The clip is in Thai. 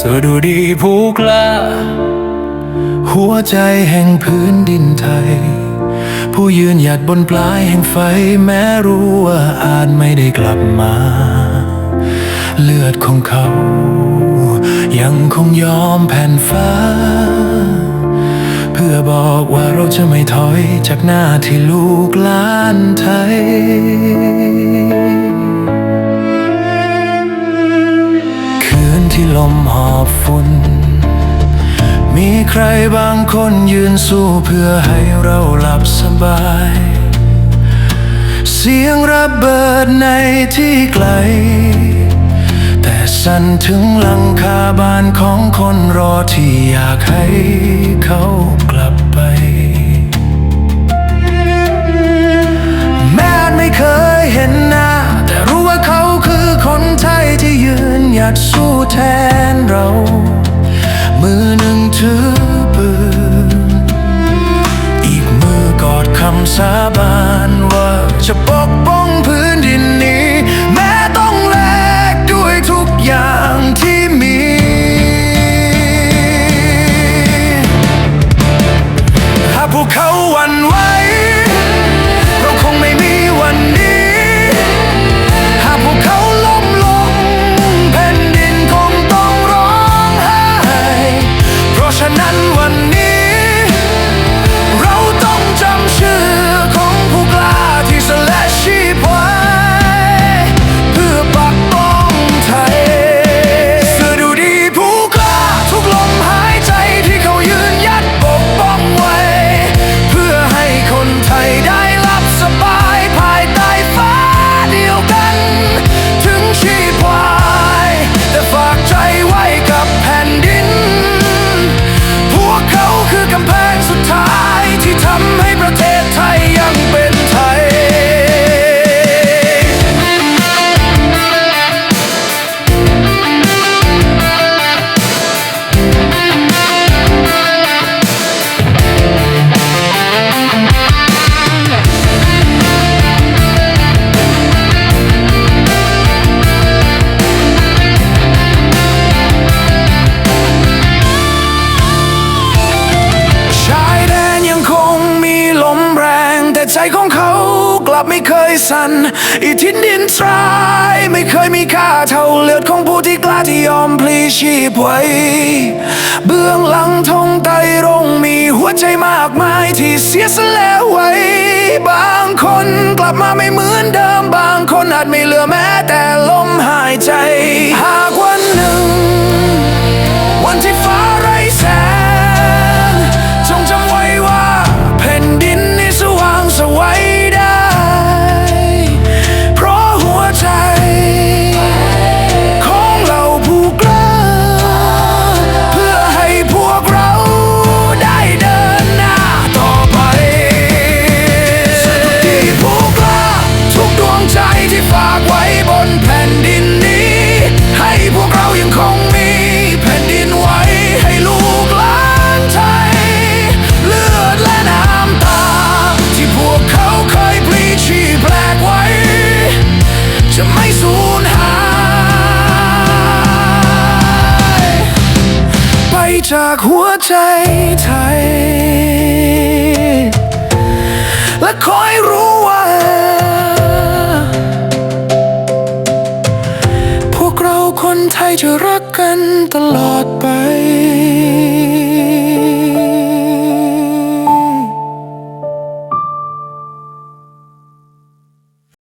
สดูดีผู้กล้าหัวใจแห่งพื้นดินไทย ผู้ยืนหยัดบนปลายแห่งไฟ แม้รู้ว่าอาจไม่ได้กลับมา เลือดของเขา ยังคงยอมแผ่นฟ้า เพื่อบอกว่าเราจะไม่ถอยจากหน้าที่ลูกหลานไทย ใครบางคนยืนสู้เพื่อให้เราหลับสบาย เสียงระเบิดในที่ไกล แต่สั่นถึงหลังคาบ้านของคนรอที่อยากให้เขากลับไป แม้ไม่เคยเห็นหน้า แต่รู้ว่าเขาคือคนไทยที่ยืนหยัดสู้แทนเรา มือหนึ่งถือปืน อีกมือกอดคำสาบานว่าจะปกป้องับไม่เคยสั่นอีทินดินทรายไม่เคยมีค่าเท่าเลือดของผู้ที่กล้าที่ยอมพลีชีพไว้ เบื้องหลังธงไตรงมีหัวใจมากมายที่เสียสละไว้ บางคนกลับมาไม่เหมือนเดิม บางคนอาจไม่เหลือแม้แต่ลมหายใจหาก จากหัวใจไทย และคอยรู้ว่า พวกเราคนไทยจะรักกันตลอด